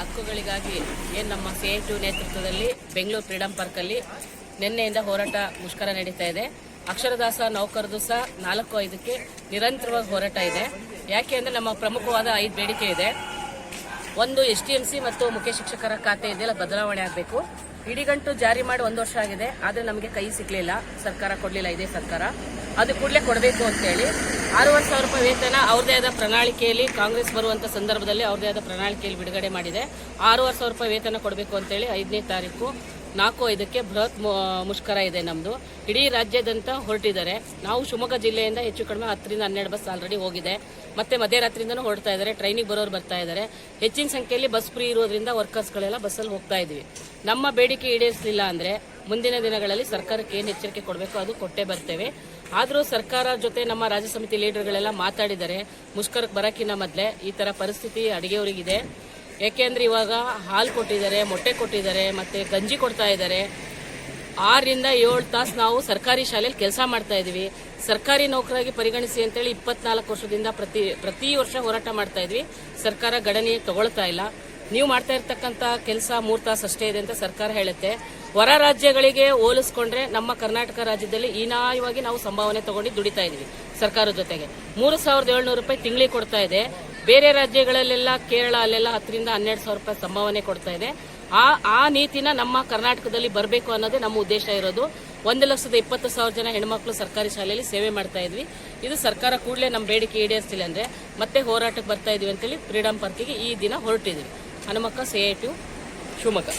ಹಕ್ಕುಗಳಿಗಾಗಿ ಏನು ನಮ್ಮ C I to ನೇತೃತ್ವದಲ್ಲಿ ಬೆಂಗಳೂರು ಫ್ರೀಡಂ ಪಾರ್ಕಲ್ಲಿ ನಿನ್ನೆಯಿಂದ ಹೋರಾಟ ಮುಷ್ಕರ ನಡೀತಾ ಇದೆ. ಅಕ್ಷರದಾಸ ನೌಕರದು ಸಹ ನಾಲ್ಕು ಐದಕ್ಕೆ ನಿರಂತರವಾಗಿ ಹೋರಾಟ ಇದೆ. ಯಾಕೆ ಅಂದರೆ ನಮ್ಮ ಪ್ರಮುಖವಾದ ಐದು ಬೇಡಿಕೆ ಇದೆ. ಒಂದು ಎಸ್ ಟಿ ಎಂ ಸಿ ಮತ್ತು ಮುಖ್ಯ ಶಿಕ್ಷಕರ ಖಾತೆ ಇದೆಯಲ್ಲ, ಬದಲಾವಣೆ ಆಗಬೇಕು. ಇಡಿಗಂಟು ಜಾರಿ ಮಾಡಿ ಒಂದು ವರ್ಷ ಆಗಿದೆ, ಆದರೆ ನಮಗೆ ಕೈ ಸಿಗಲಿಲ್ಲ. ಸರ್ಕಾರ ಕೊಡಲಿಲ್ಲ, ಇದೇ ಸರ್ಕಾರ. ಅದು ಕೂಡಲೇ ಕೊಡಬೇಕು ಅಂತೇಳಿ ಆರೂವರೆ ಸಾವಿರ ರೂಪಾಯಿ ವೇತನ ಅವ್ರದೇ ಆದ ಪ್ರಣಾಳಿಕೆಯಲ್ಲಿ ಕಾಂಗ್ರೆಸ್ ಬರುವಂಥ ಸಂದರ್ಭದಲ್ಲಿ ಅವ್ರದೇ ಆದ ಪ್ರಣಾಳಿಕೆಯಲ್ಲಿ ಬಿಡುಗಡೆ ಮಾಡಿದೆ. ಆರೂವರೆ ಸಾವಿರ ರೂಪಾಯಿ ವೇತನ ಕೊಡಬೇಕು ಅಂತೇಳಿ ಐದನೇ ತಾರೀಕು ನಾಲ್ಕು ಐದಕ್ಕೆ ಬೃಹತ್ ಮುಷ್ಕರ ಇದೆ ನಮ್ಮದು ಇಡೀ ರಾಜ್ಯದಂತ ಹೊರಟಿದ್ದಾರೆ. ನಾವು ಶಿವಮೊಗ್ಗ ಜಿಲ್ಲೆಯಿಂದ ಹೆಚ್ಚು ಕಡಿಮೆ ಹತ್ತರಿಂದ ಹನ್ನೆರಡು ಬಸ್ ಆಲ್ರೆಡಿ ಹೋಗಿದೆ. ಮತ್ತೆ ಮಧ್ಯರಾತ್ರಿಯಿಂದನೂ ಹೊರಡ್ತಾ ಇದ್ದಾರೆ. ಟ್ರೈನಿಗೆ ಬರೋರು ಬರ್ತಾ ಇದ್ದಾರೆ. ಹೆಚ್ಚಿನ ಸಂಖ್ಯೆಯಲ್ಲಿ ಬಸ್ ಫ್ರೀ ಇರೋದ್ರಿಂದ ವರ್ಕರ್ಸ್ಗಳೆಲ್ಲ ಬಸ್ಸಲ್ಲಿ ಹೋಗ್ತಾ ಇದ್ವಿ. ನಮ್ಮ ಬೇಡಿಕೆ ಈಡೇರಿಸಲಿಲ್ಲ ಅಂದ್ರೆ ಮುಂದಿನ ದಿನಗಳಲ್ಲಿ ಸರ್ಕಾರಕ್ಕೆ ಏನು ಎಚ್ಚರಿಕೆ ಕೊಡಬೇಕು ಅದು ಕೊಟ್ಟೇ ಬರ್ತೇವೆ. ಆದರೂ ಸರ್ಕಾರ ಜೊತೆ ನಮ್ಮ ರಾಜ್ಯ ಸಮಿತಿ ಲೀಡರ್ಗಳೆಲ್ಲ ಮಾತಾಡಿದ್ದಾರೆ. ಮುಷ್ಕರಕ್ಕೆ ಬರೋಕ್ಕಿಂತ ಮೊದಲೇ ಈ ಥರ ಪರಿಸ್ಥಿತಿ ಅಡುಗೆಯವರಿಗಿದೆ. ಯಾಕೆಂದ್ರೆ ಇವಾಗ ಹಾಲು ಕೊಟ್ಟಿದ್ದಾರೆ, ಮೊಟ್ಟೆ ಕೊಟ್ಟಿದ್ದಾರೆ, ಮತ್ತೆ ಗಂಜಿ ಕೊಡ್ತಾ ಇದ್ದಾರೆ. ಆರರಿಂದ ಏಳು ತಾಸು ನಾವು ಸರ್ಕಾರಿ ಶಾಲೆಯಲ್ಲಿ ಕೆಲಸ ಮಾಡ್ತಾ ಇದ್ವಿ. ಸರ್ಕಾರಿ ನೌಕರಾಗಿ ಪರಿಗಣಿಸಿ ಅಂತೇಳಿ ಇಪ್ಪತ್ನಾಲ್ಕು ವರ್ಷದಿಂದ ಪ್ರತಿ ಪ್ರತಿ ವರ್ಷ ಹೋರಾಟ ಮಾಡ್ತಾ ಇದ್ವಿ. ಸರ್ಕಾರ ಗಣನೆ ತಗೊಳ್ತಾ ಇಲ್ಲ. ನೀವು ಮಾಡ್ತಾ ಇರ್ತಕ್ಕಂಥ ಕೆಲಸ ಮೂರು ತಾಸು ಅಷ್ಟೇ ಇದೆ ಅಂತ ಸರ್ಕಾರ ಹೇಳುತ್ತೆ. ಹೊರ ರಾಜ್ಯಗಳಿಗೆ ಹೋಲಿಸ್ಕೊಂಡ್ರೆ ನಮ್ಮ ಕರ್ನಾಟಕ ರಾಜ್ಯದಲ್ಲಿ ಹೀನಾಯವಾಗಿ ನಾವು ಸಂಭಾವನೆ ತಗೊಂಡು ದುಡಿತಾ ಇದ್ದೀವಿ ಸರ್ಕಾರದ ಜೊತೆಗೆ. ಮೂರು ಸಾವಿರದ ಏಳ್ನೂರು ರೂಪಾಯಿ ತಿಂಗಳಿಗೆ ಕೊಡ್ತಾ ಇದೆ. ಬೇರೆ ರಾಜ್ಯಗಳಲ್ಲೆಲ್ಲ ಕೇರಳ ಅಲ್ಲೆಲ್ಲ ಹತ್ತರಿಂದ ಹನ್ನೆರಡು ಸಾವಿರ ರೂಪಾಯಿ ಸಂಭಾವನೆ ಕೊಡ್ತಾ ಇದೆ. ಆ ಆ ನೀತಿನ ನಮ್ಮ ಕರ್ನಾಟಕದಲ್ಲಿ ಬರಬೇಕು ಅನ್ನೋದೇ ನಮ್ಮ ಉದ್ದೇಶ ಇರೋದು. ಒಂದು ಲಕ್ಷದ ಇಪ್ಪತ್ತು ಸಾವಿರ ಜನ ಹೆಣ್ಮಕ್ಳು ಸರ್ಕಾರಿ ಶಾಲೆಯಲ್ಲಿ ಸೇವೆ ಮಾಡ್ತಾ ಇದ್ವಿ. ಇದು ಸರ್ಕಾರ ಕೂಡಲೇ ನಮ್ಮ ಬೇಡಿಕೆ ಈಡೇರಿಸಿಲ್ಲ ಅಂದ್ರೆ ಮತ್ತೆ ಹೋರಾಟಕ್ಕೆ ಬರ್ತಾ ಇದೀವಿ ಅಂತೇಳಿ ಫ್ರೀಡಂ ಪಾರ್ಕಿಗೆ ಈ ದಿನ ಹೊರಟಿದ್ವಿ. Hanumakka, C I T Shivamogga.